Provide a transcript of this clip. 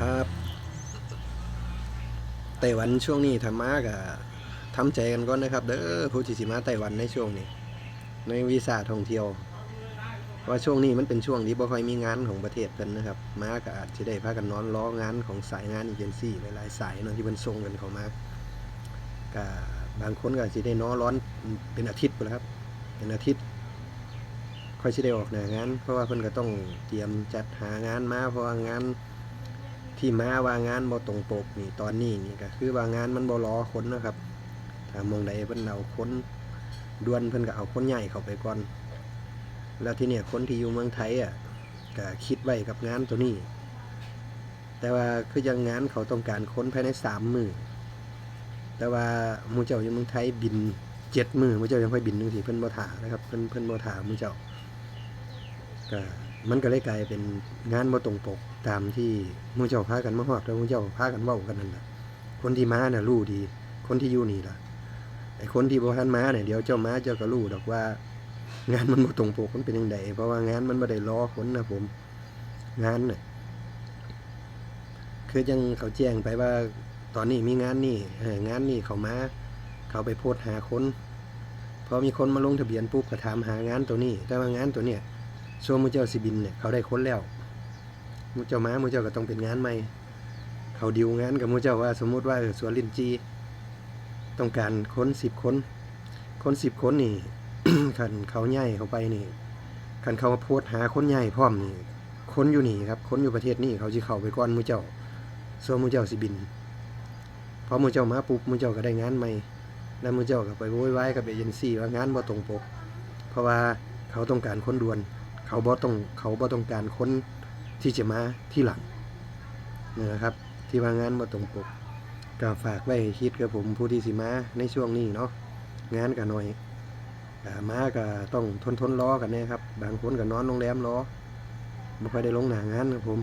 ครับไต้หวันช่วงนี้ทำมากอะทำใจกันก่อนนะครับเด้อผู้ที่สิมาไต้หวันในช่วงนี้ ในวีซ่าท่องเที่ยวว่าช่วงนี้มันเป็นช่วงที่บ่ค่อยมีงานของประเทศเพิ่นนะครับ มาก็อาจจะได้พากันนอนล้องานของสายงานเอเจนซี่หลายๆสายเนาะที่เพิ่นส่งกันเข้ามาก็บางคนก็สิได้นอนร้อนเป็นอาทิตย์ไปแล้วครับ เป็นอาทิตย์ ค่อยสิได้ออกหน้างาน เพราะว่าเพิ่นก็ต้องเตรียมจัดหางานมาเพราะว่างาน ที่มาว่างานบ่ตรงปกนี่ตอนนี้นี่ก็คือว่างานมันบ่รอคนนะครับถ้ามองใดเพิ่นเอาคนด่วนเพิ่นก็เอาคนใหญ่เข้าไปก่อน แล้วที่เนี่ยคนที่อยู่เมืองไทยอะก็คิดไว้กับงานตัวนี้ แต่ว่าคือยังงานเขาต้องการค้นภายในสามมือแต่ว่ามูเจ้าอยู่เมืองไทยบินเจ็ดมือมูเจ้ายังค่อยบินนึงสิเพิ่นบ่ถานะครับเพิ่นเพิ่นบ่ถามูเจ้าก็ มันก็เลยกลายเป็นงานบ่ตรงปกตามที่มูเจ้าพากันมาฮอดแล้วมูเจ้าพากันเว้ากันนั่นแหละคนที่มาน่ะรู้ดี คนที่อยู่นี่ล่ะไอ้คนที่บ่ทันมาเนี่ยเดี๋ยวเจ้ามาเจ้าก็รู้ดอกว่า งานมันบ่ตรงปกมันเป็นยังไงเพราะว่างานมันบ่ได้รอคนนะผมงานน่ะคือยังเขาแจ้งไปว่าตอนนี้มีงานนี่งานนี่เขามาเขาไปโพสหาคนพอมีคนมาลงทะเบียนปุ๊บก็ถามหางานตัวนี้ แต่ว่างานตัวเนี้ย ช่วงมือเจ้าสิบินเนี่ยเขาได้ค้นแล้วมือเจ้ามามือเจ้าก็ต้องเป็นงานใหม่ เขาดิวงานกับมือเจ้าว่า สมมุติว่าสวนลินจี ต้องการค้นสิบค้นค้นสิบค้นนี่คันเขาใหญ่เขาไปนี่คันเขามาโพสหาค้นใหญ่พร้อมนี่ค้นอยู่นี่ครับค้นอยู่ประเทศนี่เขาสิเข้าไปก่อนมือเจ้าส่วนมือเจ้าสิบินพอมือเจ้ามาปุ๊บมือเจ้าก็ได้งานใหม่แล้วมือเจ้าก็ไปโวยวายกับเอเจนซี่ว่างานบ่ตรงปก เพราะว่าเขาต้องการค้นด่วน เขาบ่ต้องเขาบ่ต้องการค้นที่จะมาที่หลังนี่นะครับ ที่ว่างานบ่ตรงปกก็ฝากไว้คิดกับผมผู้ที่สิมาในช่วงนี้เนาะงานกันหน่อยมาก็ต้องทนทนรอกันนะครับ บางคนก็นอนโรงแรมรอไม่ค่อยได้ลงหนางานครับผม